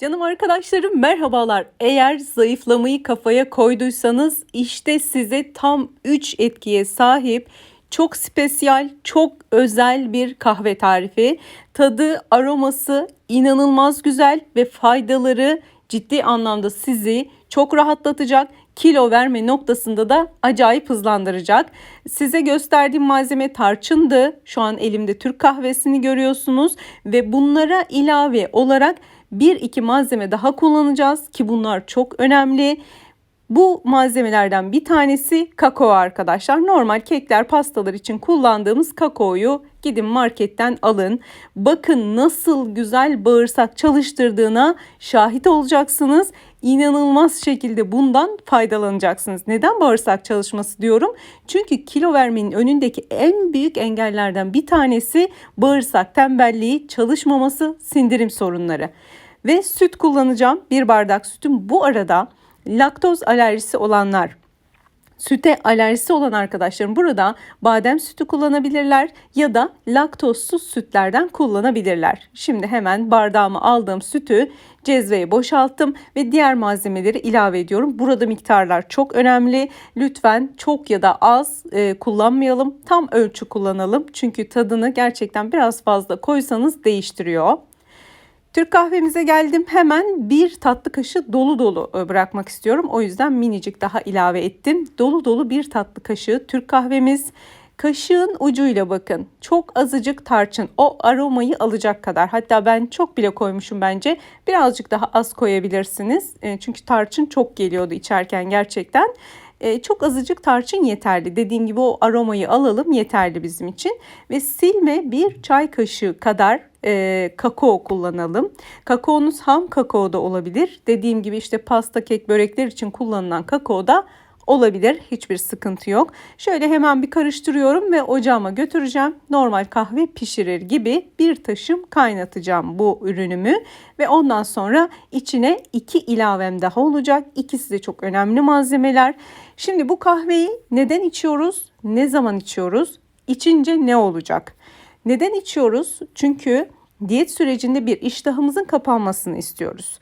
Canım arkadaşlarım merhabalar. Eğer zayıflamayı kafaya koyduysanız işte size tam 3 etkiye sahip çok spesiyal, çok özel bir kahve tarifi. Tadı, aroması inanılmaz güzel ve faydaları ciddi anlamda sizi çok rahatlatacak. Kilo verme noktasında da acayip hızlandıracak. Size gösterdiğim malzeme tarçındı. Şu an elimde Türk kahvesini görüyorsunuz ve bunlara ilave olarak bir iki malzeme daha kullanacağız ki bunlar çok önemli. Bu malzemelerden bir tanesi kakao arkadaşlar. Normal kekler, pastalar için kullandığımız kakaoyu gidin marketten alın. Bakın nasıl güzel bağırsak çalıştırdığına şahit olacaksınız. İnanılmaz şekilde bundan faydalanacaksınız. Neden bağırsak çalışması diyorum? Çünkü kilo vermenin önündeki en büyük engellerden bir tanesi bağırsak tembelliği, çalışmaması, sindirim sorunları. Ve süt kullanacağım. Bir bardak sütüm. Bu arada laktoz alerjisi olanlar, süte alerjisi olan arkadaşlarım burada badem sütü kullanabilirler ya da laktozsuz sütlerden kullanabilirler. Şimdi hemen bardağıma aldığım sütü cezveye boşalttım ve diğer malzemeleri ilave ediyorum. Burada miktarlar çok önemli. Lütfen çok ya da az e, kullanmayalım. Tam ölçü kullanalım. Çünkü tadını gerçekten biraz fazla koysanız değiştiriyor. Türk kahvemize geldim. Hemen bir tatlı kaşığı dolu dolu e, bırakmak istiyorum. O yüzden minicik daha ilave ettim. Dolu dolu bir tatlı kaşığı Türk kahvemiz. Kaşığın ucuyla bakın. Çok azıcık tarçın. O aromayı alacak kadar. Hatta ben çok bile koymuşum bence. Birazcık daha az koyabilirsiniz. E, çünkü tarçın çok geliyordu içerken gerçekten. E, çok azıcık tarçın yeterli. Dediğim gibi o aromayı alalım yeterli bizim için. Ve silme bir çay kaşığı kadar e, kakao kullanalım. Kakaonuz ham kakao da olabilir. Dediğim gibi işte pasta, kek, börekler için kullanılan kakao da olabilir. Hiçbir sıkıntı yok. Şöyle hemen bir karıştırıyorum ve ocağıma götüreceğim. Normal kahve pişirir gibi bir taşım kaynatacağım bu ürünümü ve ondan sonra içine iki ilavem daha olacak. İkisi de çok önemli malzemeler. Şimdi bu kahveyi neden içiyoruz? Ne zaman içiyoruz? İçince ne olacak? Neden içiyoruz? Çünkü diyet sürecinde bir iştahımızın kapanmasını istiyoruz.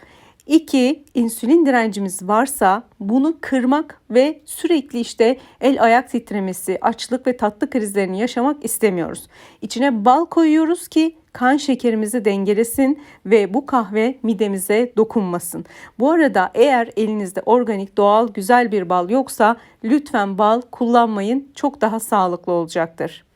İki, insülin direncimiz varsa bunu kırmak ve sürekli işte el ayak titremesi, açlık ve tatlı krizlerini yaşamak istemiyoruz. İçine bal koyuyoruz ki kan şekerimizi dengelesin ve bu kahve midemize dokunmasın. Bu arada eğer elinizde organik, doğal, güzel bir bal yoksa lütfen bal kullanmayın. Çok daha sağlıklı olacaktır.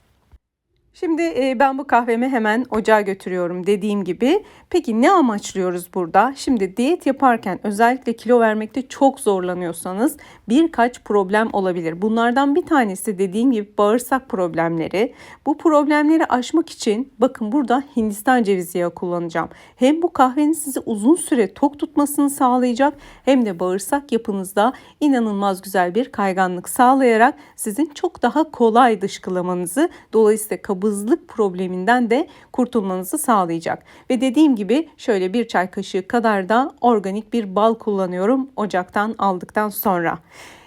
Şimdi ben bu kahvemi hemen ocağa götürüyorum dediğim gibi. Peki ne amaçlıyoruz burada? Şimdi diyet yaparken özellikle kilo vermekte çok zorlanıyorsanız birkaç problem olabilir. Bunlardan bir tanesi dediğim gibi bağırsak problemleri. Bu problemleri aşmak için bakın burada Hindistan cevizi yağı kullanacağım. Hem bu kahvenin sizi uzun süre tok tutmasını sağlayacak hem de bağırsak yapınızda inanılmaz güzel bir kayganlık sağlayarak sizin çok daha kolay dışkılamanızı dolayısıyla kabul kabızlık probleminden de kurtulmanızı sağlayacak. Ve dediğim gibi şöyle bir çay kaşığı kadar da organik bir bal kullanıyorum ocaktan aldıktan sonra.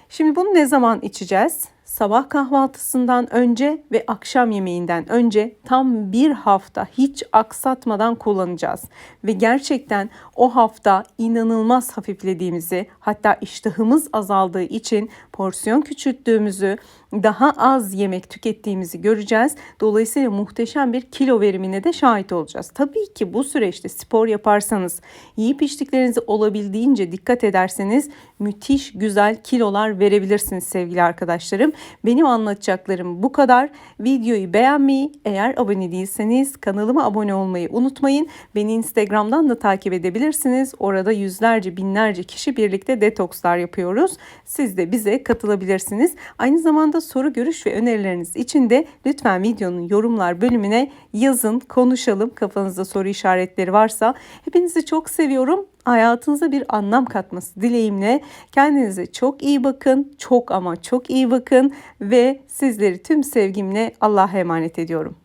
Şimdi bunu ne zaman içeceğiz? sabah kahvaltısından önce ve akşam yemeğinden önce tam bir hafta hiç aksatmadan kullanacağız. Ve gerçekten o hafta inanılmaz hafiflediğimizi hatta iştahımız azaldığı için porsiyon küçülttüğümüzü daha az yemek tükettiğimizi göreceğiz. Dolayısıyla muhteşem bir kilo verimine de şahit olacağız. Tabii ki bu süreçte spor yaparsanız, yiyip içtiklerinizi olabildiğince dikkat ederseniz müthiş güzel kilolar verebilirsiniz sevgili arkadaşlarım. Benim anlatacaklarım bu kadar. Videoyu beğenmeyi, eğer abone değilseniz kanalıma abone olmayı unutmayın. Beni Instagram'dan da takip edebilirsiniz. Orada yüzlerce, binlerce kişi birlikte detokslar yapıyoruz. Siz de bize katılabilirsiniz. Aynı zamanda soru, görüş ve önerileriniz için de lütfen videonun yorumlar bölümüne yazın, konuşalım. Kafanızda soru işaretleri varsa. Hepinizi çok seviyorum hayatınıza bir anlam katması dileğimle kendinize çok iyi bakın. Çok ama çok iyi bakın ve sizleri tüm sevgimle Allah'a emanet ediyorum.